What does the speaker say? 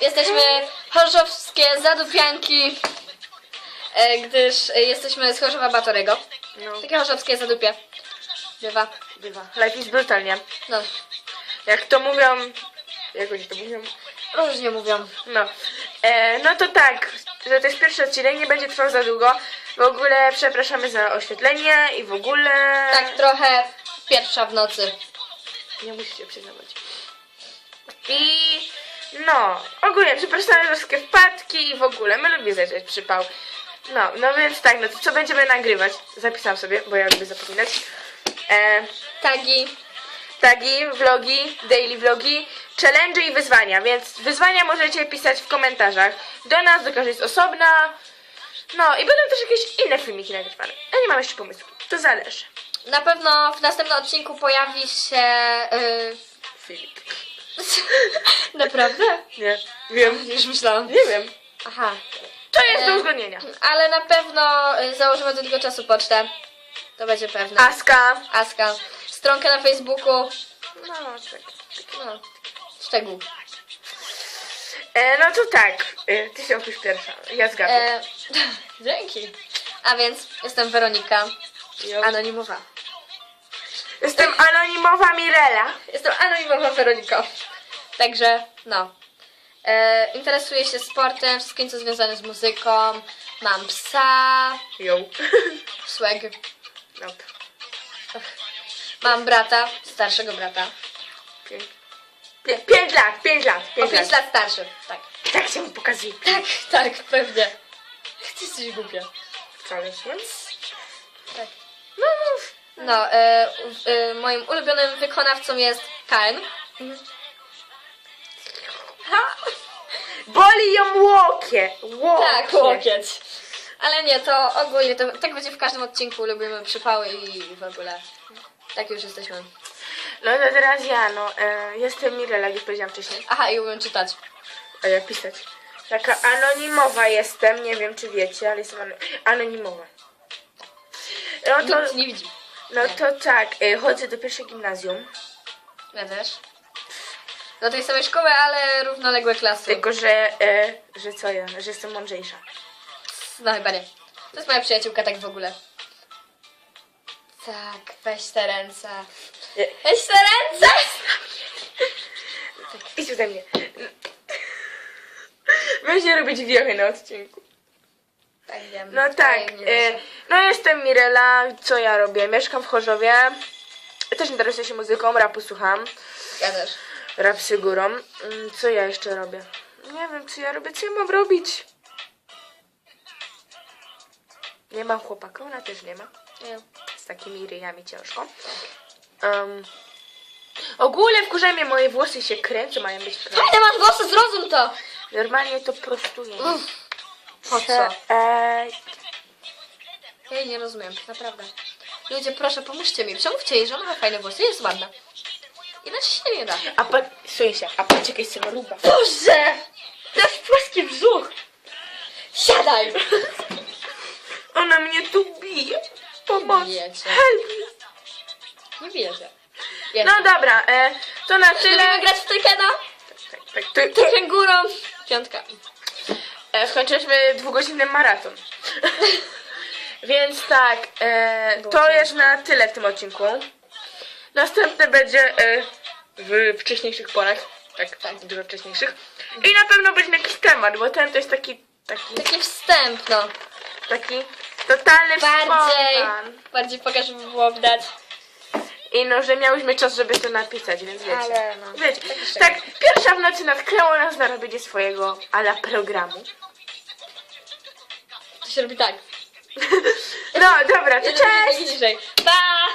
Jesteśmy chorzowskie zadupianki, e, gdyż e, jesteśmy z Chorzowa Batorego. No, Takie chorzowskie zadupie. Bywa. bywa. Life is brutalnie. No, Jak to mówią... Jak oni to mówią? różnie mówią. No. E, no to tak, że to jest pierwszy odcinek, nie będzie trwał za długo. W ogóle przepraszamy za oświetlenie i w ogóle... Tak trochę pierwsza w nocy. Nie musicie przyznawać. I no, ogólnie wszystkie wpadki i w ogóle, my lubimy zajrzeć przypał. No, no więc tak, no to co będziemy nagrywać? Zapisałam sobie, bo ja lubię zapominać. E, Tagi. tagi, vlogi, daily vlogi, challenge i wyzwania, więc wyzwania możecie pisać w komentarzach. Do nas, do każdej z osobna. No i będą też jakieś inne filmiki nagrywane. Ja nie mam jeszcze pomysłu. To zależy. Na pewno w następnym odcinku pojawi się... y, Filip. Naprawdę? Nie, wiem. Już myślałam. Nie wiem. Aha. To jest do E, uzgodnienia. Ale na pewno y, założymy do tego czasu pocztę. To będzie pewne. Aska. Aska. Stronkę na Facebooku. No, tak. No, szczegół. E, no to tak, e, ty się opisz pierwsza. Ja zgadzam. E, dzięki. A więc jestem Weronika. Anonimowa. Jestem anonimowa Mirela. Jestem anonimowa Weronika. Także, no. E, interesuję się sportem, wszystkim co związane z muzyką. Mam psa, Jo. swag. Nope. Mam brata, starszego brata. Pięć. Pię- Pięć lat, pięć lat, O pięć 5 lat. lat starszy. Tak. Tak się mu pokazuje. Tak, tak, pewnie. Ty jesteś głupia. Wcale nie. Tak. No, mów. No, e, e, moim ulubionym wykonawcą jest. Ha! Boli ją łokie. Łokie. Tak, łokieć. Ale nie, to ogólnie, to, tak będzie w każdym odcinku, lubimy przypały i w ogóle. Tak już jesteśmy. No to teraz ja, no. E, jestem Mirela, jak powiedziałam wcześniej. Aha, i umiem czytać. A ja pisać. Taka anonimowa jestem, nie wiem czy wiecie, ale jestem ano- anonimowa. No to, Nikt nie widzi. No to tak, e, chodzę do pierwszej gimnazjum. Ja też. Do tej samej szkoły, ale równoległe klasy. Tylko, że, e, że co ja, że jestem mądrzejsza. No chyba nie. To jest moja przyjaciółka tak w ogóle. Tak, weź te ręce. Nie. Weź te ręce! Idź ode mnie. Będzie robić wiochy na odcinku. Tak wiem. No tak, e, jestem Mirela, co ja robię? Mieszkam w Chorzowie. Też interesuję się muzyką, rapu słucham. Ja też. Rap z górą. Mm, Co ja jeszcze robię? Nie wiem, co ja robię, co ja mam robić? Nie mam chłopaka, ona też nie ma. Nie. Z takimi ryjami ciężko. Um, ogólnie wkurza mnie, moje włosy się kręcą, mają być kręcone. Fajne masz włosy, zrozum to! Normalnie to prostuję. Uff, po co? Ej, Ja jej nie rozumiem, naprawdę. Ludzie, proszę, pomóżcie mi. Przemówcie jej, że ona ma fajne włosy, jest ładna. Inaczej się nie da. a pa, słuchaj się, a jaka jest celoruba. Boże! To jest płaski brzuch! Siadaj! Ona mnie tu bije. Pomoc. Help. Nie bierze. No dobra, e, to na tyle. Lubimy grać w Tekena? Tak, tak, to, Tekken górą. Piątka. e, skończyliśmy dwugodzinny maraton. Więc tak, e, to jest na tyle w tym odcinku. Następny będzie e, w wcześniejszych porach. Tak, tak, dużo wcześniejszych. I na pewno będzie jakiś temat, bo ten to jest taki, taki, Taki wstęp, no. taki totalny Bardziej. spontan. Bardziej pokaż, żeby było widać. I no, że miałyśmy czas, żeby to napisać, więc wiecie. Ale no, Wiecie, tak, pierwsza w nocy natknęło nas na robienie swojego ala programu. To się robi tak. No, dobra, to cześć! Pa!